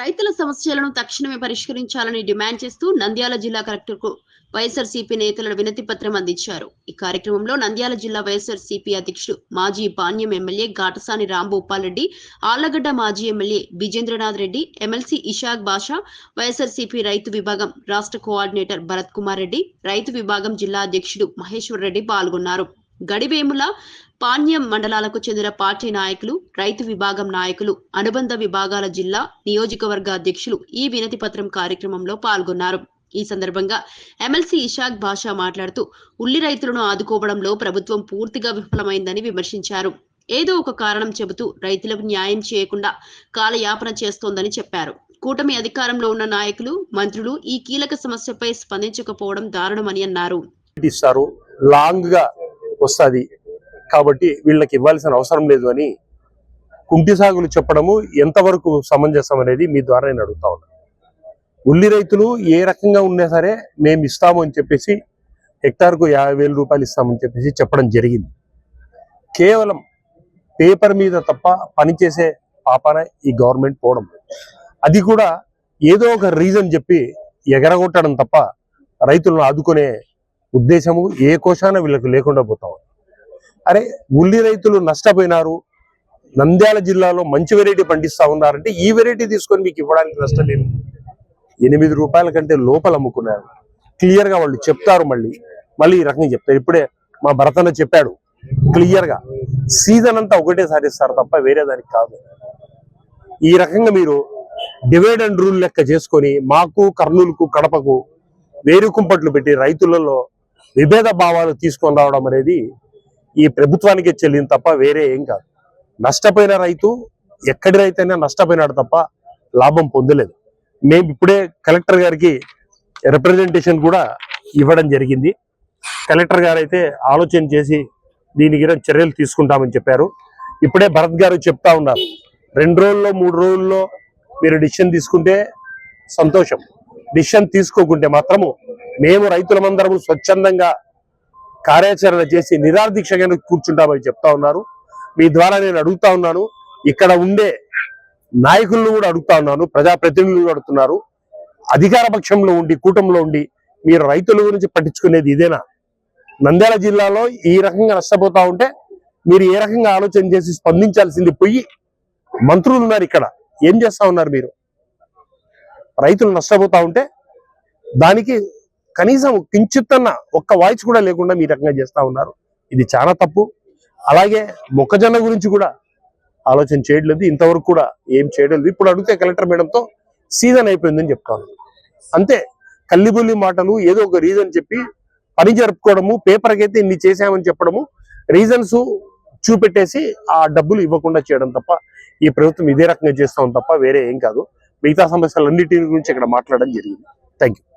రైతుల సమస్యలను తక్షణమే పరిష్కరించాలని డిమాండ్ చేస్తూ నంద్యాల జిల్లా కలెక్టర్కు వైఎస్ఆర్సీపీ నేతలు వినతి పత్రం అందించారు. ఈ కార్యక్రమంలో నంద్యాల జిల్లా వైఎస్ఆర్సీపీ అధ్యక్షుడు మాజీ పాణ్యం ఎమ్మెల్యే ఘాటసాని రాంభూపాల్ ఆళ్ళగడ్డ మాజీ ఎమ్మెల్యే విజేంద్రనాథ్ రెడ్డి ఎమ్మెల్సీ ఇషాక్ బాషా వైఎస్ఆర్సీపీ రైతు విభాగం రాష్ట్ర కోఆర్డినేటర్ భరత్ కుమార్ రెడ్డి రైతు విభాగం జిల్లా అధ్యక్షుడు మహేశ్వర్ రెడ్డి పాల్గొన్నారు. గడివేముల పాణ్యం మండలాలకు చెందిన పార్టీ నాయకులు రైతు విభాగం నాయకులు అనుబంధ విభాగాల జిల్లా నియోజకవర్గ అధ్యక్షులు ఈ వినతి పత్రం కార్యక్రమంలో పాల్గొన్నారు. ఈ సందర్భంగా ఎమ్మెల్సీ ఇషాక్ భాషా మాట్లాడుతూ ఉల్లి రైతులను ఆదుకోవడంలో ప్రభుత్వం పూర్తిగా విఫలమైందని విమర్శించారు. ఏదో ఒక కారణం చెబుతూ రైతులకు న్యాయం చేయకుండా కాలయాపన చేస్తోందని చెప్పారు. కూటమి అధికారంలో ఉన్న నాయకులు మంత్రులు ఈ కీలక సమస్యపై స్పందించకపోవడం దారుణమని అన్నారు. లాంగ్గా వస్తుంది. కాబట్టి వీళ్ళకి ఇవ్వాల్సిన అవసరం లేదు అని కుంటి సాగులు చెప్పడము ఎంతవరకు సమంజసం అనేది మీ ద్వారా నేను అడుగుతా ఉన్నా. ఉల్లి రైతులు ఏ రకంగా ఉన్నా సరే మేము ఇస్తాము అని చెప్పేసి హెక్టార్కు యాభై వేల రూపాయలు ఇస్తామని చెప్పేసి చెప్పడం జరిగింది. కేవలం పేపర్ మీద తప్ప పనిచేసే పాపన ఈ గవర్నమెంట్ పోవడం అది కూడా ఏదో ఒక రీజన్ చెప్పి ఎగరగొట్టడం తప్ప రైతులను ఆదుకునే ఉద్దేశము ఏ కోశాన వీళ్ళకు లేకుండా పోతాం. అరే ఉల్లి రైతులు నష్టపోయినారు నంద్యాల జిల్లాలో మంచి వెరైటీ పండిస్తా ఉన్నారంటే ఈ వెరైటీ తీసుకొని మీకు ఇవ్వడానికి నష్టం ఎనిమిది రూపాయల కంటే లోపల అమ్ముకున్నారు. క్లియర్గా వాళ్ళు చెప్తారు మళ్ళీ. మళ్ళీ ఈ రకంగా చెప్తారు. ఇప్పుడే మా భరతన్న చెప్పాడు క్లియర్గా. సీజన్ అంతా ఒకటేసారి ఇస్తారు తప్ప వేరే దానికి కాదు. ఈ రకంగా మీరు డివైడ్ అండ్ రూల్ లెక్క చేసుకొని మాకు కర్నూలుకు కడపకు వేరుకుంపట్లు పెట్టి రైతులలో విభేద భావాలు తీసుకొని రావడం అనేది ఈ ప్రభుత్వానికి చెల్లింది తప్ప వేరే ఏం కాదు. నష్టపోయిన రైతు ఎక్కడి రైతు అయినా నష్టపోయినాడు తప్ప లాభం పొందలేదు. మేము ఇప్పుడే కలెక్టర్ గారికి రిప్రజెంటేషన్ కూడా ఇవ్వడం జరిగింది. కలెక్టర్ గారు అయితే ఆలోచన చేసి దీనికి చర్యలు తీసుకుంటామని చెప్పారు. ఇప్పుడే భరత్ గారు చెప్తా ఉన్నారు. రెండు రోజుల్లో మూడు రోజుల్లో మీరు డిసిషన్ తీసుకుంటే సంతోషం. డిసిషన్ తీసుకోకుంటే మాత్రము మేము రైతులమందరము స్వచ్ఛందంగా కార్యాచరణ చేసి నిరాదీక్షగా కూర్చుంటామని చెప్తా ఉన్నారు. మీ ద్వారా నేను అడుగుతా ఉన్నాను. ఇక్కడ ఉండే నాయకులను కూడా అడుగుతా ఉన్నాను. ప్రజాప్రతినిధులు కూడా అడుగుతున్నారు. అధికార పక్షంలో ఉండి కూటమిలో ఉండి మీరు రైతుల గురించి పట్టించుకునేది ఇదేనా? నంద్యాల జిల్లాలో ఈ రకంగా నష్టపోతా ఉంటే మీరు ఏ రకంగా ఆలోచన చేసి స్పందించాల్సింది పోయి మంత్రులు ఉన్నారు ఇక్కడ. ఏం చేస్తా ఉన్నారు మీరు? రైతులు నష్టపోతా ఉంటే దానికి కనీసం కించిత్తన్న ఒక్క వాయిస్ కూడా లేకుండా మీ రకంగా చేస్తా ఉన్నారు. ఇది చాలా తప్పు. అలాగే మొక్కజొన్న గురించి కూడా ఆలోచన చేయట్లేదు. ఇంతవరకు కూడా ఏం చేయలేదు ఇప్పుడు అడిగితే కలెక్టర్ మేడంతో సీజన్ అయిపోయిందని చెప్తాను. అంతే కల్లిబుల్లి మాటలు ఏదో ఒక రీజన్ చెప్పి పని జరుపుకోవడము పేపర్కి అయితే ఇన్ని చేసామని చెప్పడము రీజన్స్ చూపెట్టేసి ఆ డబ్బులు ఇవ్వకుండా చేయడం తప్ప ఈ ప్రభుత్వం ఇదే రకంగా చేస్తాం తప్ప వేరే ఏం కాదు. మిగతా సమస్యలన్నిటి గురించి ఇక్కడ మాట్లాడడం జరిగింది. Thank you